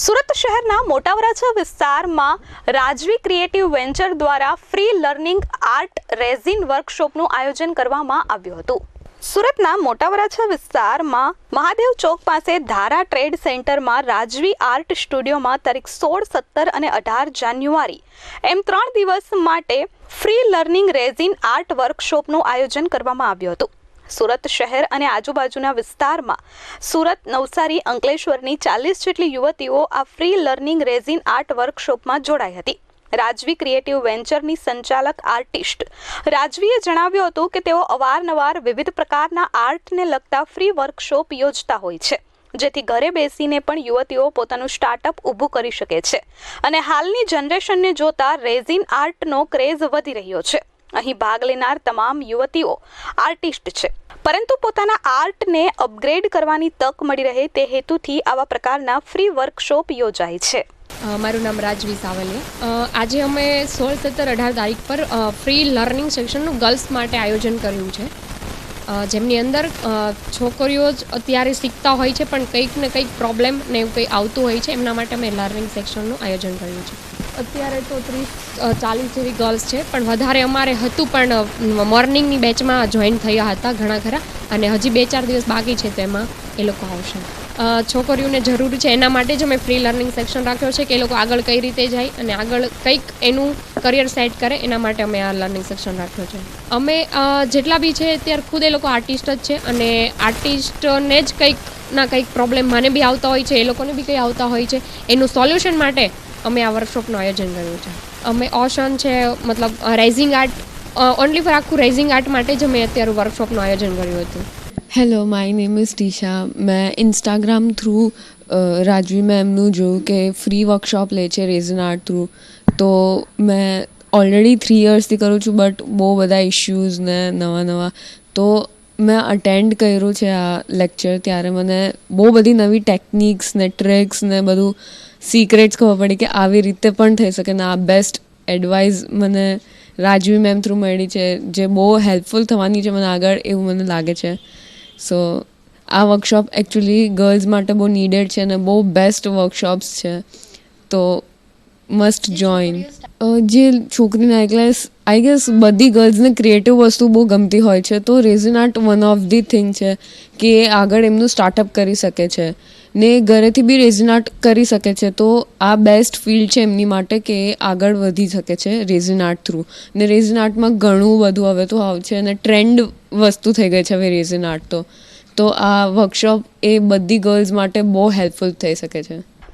સુરત શહેરના મોટાવરાછા વિસ્તારમાં રાજવી ક્રિએટિવ વેન્ચર દ્વારા ફ્રી લર્નિંગ આર્ટ રેઝિન વર્કશોપનું આયોજન કરવામાં આવ્યું હતું. સુરતના મોટાવરાછા વિસ્તારમાં મહાદેવ ચોક પાસે ધારા ટ્રેડ સેન્ટરમાં રાજવી આર્ટ સ્ટુડિયોમાં તારીખ સોળ, સત્તર અને અઢાર જાન્યુઆરી એમ ત્રણ દિવસ માટે ફ્રી લર્નિંગ રેઝિન આર્ટ વર્કશોપનું આયોજન કરવામાં આવ્યું હતું. સુરત શહેર અને આજુબાજુના વિસ્તારમાં. સુરત નવસારી અંકલેશ્વરની ચાલીસ જેટલી યુવતીઓ આ ફ્રી લર્નિંગ રેઝિન આર્ટ વર્કશોપમાં જોડાઈ હતી. રાજવી ક્રિએટિવ વેન્ચરની સંચાલક આર્ટિસ્ટ રાજવીએ જણાવ્યું હતું કે તેઓ અવારનવાર વિવિધ પ્રકારના આર્ટને લગતા ફ્રી વર્કશોપ યોજતા હોય છે, જેથી ઘરે બેસીને પણ યુવતીઓ પોતાનું સ્ટાર્ટઅપ ઊભું કરી શકે છે. અને હાલની જનરેશનને જોતા રેઝિન આર્ટનો ક્રેઝ વધી રહ્યો છે. અહીં ભાગ લેનાર તમામ યુવતીઓ આર્ટિસ્ટ છે. પરંતુ પોતાના આર્ટને અપગ્રેડ કરવાની તક મળી રહે તે હેતુથી આવા પ્રકારના ફ્રી વર્કશોપ યોજાય છે. મારું નામ રાજવી સાવલિયા. આજે અમે સોળ સત્તર અઢાર તારીખ પર ફ્રી લર્નિંગ સેક્શનનું ગર્લ્સ માટે આયોજન કર્યું છે. જેમની અંદર છોકરીઓ જ અત્યારે શીખતા હોય છે, પણ કંઈક ને કંઈક પ્રોબ્લેમ ને એવું કંઈ આવતું હોય છે, એમના માટે અમે લર્નિંગ સેક્શનનું આયોજન કર્યું છે. અત્યારે તો ત્રીસ ચાલીસ જેવી ગર્લ્સ છે, પણ વધારે અમારે હતું પણ મોર્નિંગની બેચમાં જોઈન થયા હતા ઘણા ખરા, અને હજી બે ચાર દિવસ બાકી છે તેમાં એ લોકો આવશે. છોકરીઓને જરૂર છે, એના માટે જ અમે ફ્રી લર્નિંગ સેક્શન રાખ્યો છે કે એ લોકો આગળ કઈ રીતે જાય અને આગળ કંઈક એનું કરિયર સેટ કરે, એના માટે અમે આ લર્નિંગ સેક્શન રાખ્યો છે. અમે જેટલા બી છે અત્યારે ખુદ એ લોકો આર્ટિસ્ટ જ છે અને આર્ટિસ્ટને જ કંઈક ના કંઈક પ્રોબ્લેમ મને બી આવતા હોય છે, એ લોકોને બી કંઈ આવતા હોય છે. એનું સોલ્યુશન માટે અમે આ વર્કશોપનું આયોજન કર્યું છે. અમે ઓશન છે, મતલબ રાઇઝિંગ આર્ટ ઓનલી ફોર આખું રાઇઝિંગ આર્ટ માટે જ અમે અત્યારે વર્કશોપનું આયોજન કર્યું હતું. Hello my name is Tisha મેં ઇન્સ્ટાગ્રામ થ્રુ રાજવી મેમનું જોયું કે ફ્રી વર્કશોપ લે છે રેઝન આર્ટ થ્રુ તો મેં ઓલરેડી થ્રી યર્સથી કરું છું બટ બહુ બધા ઇશ્યુઝ ને નવા નવા. તો મેં અટેન્ડ કર્યું છે આ લેક્ચર ત્યારે. મને બહુ બધી નવી ટેકનિક્સ ને ટ્રિક્સ ને બધું સિક્રેટ્સ ખબર પડી કે આવી રીતે પણ થઈ શકે. ને આ બેસ્ટ એડવાઇસ મને રાજવી મેમ થ્રુ મળી છે, જે બહુ હેલ્પફુલ થવાની છે મને આગળ એવું મને લાગે છે. સો આ વર્કશોપ એકચ્યુઅલી ગર્લ્સ માટે બહુ નીડેડ છે અને બહુ બેસ્ટ વર્કશોપ્સ છે. તો મસ્ટ જોઈન જે છોકરીના એકલેસ આઈ ગેસ બધી ગર્લ્સને ક્રિએટિવ વસ્તુ બહુ ગમતી હોય છે. તો resin art one of the thing છે કે એ આગળ એમનું સ્ટાર્ટઅપ કરી શકે છે. ને ઘરેથી બી રેઝિન આર્ટ કરી શકે છે. તો આ બેસ્ટ ફિલ્ડ છે એમની માટે કે એ આગળ વધી શકે છે રેઝિન આર્ટ થ્રુ ને રેઝિન આર્ટમાં ઘણું બધું હવે તો આવ છે અને ટ્રેન્ડ વસ્તુ થઈ ગઈ છે હવે રેઝિન આર્ટ તો. તો આ વર્કશોપ એ બધી ગર્લ્સ માટે બહુ હેલ્પફુલ થઈ શકે છે.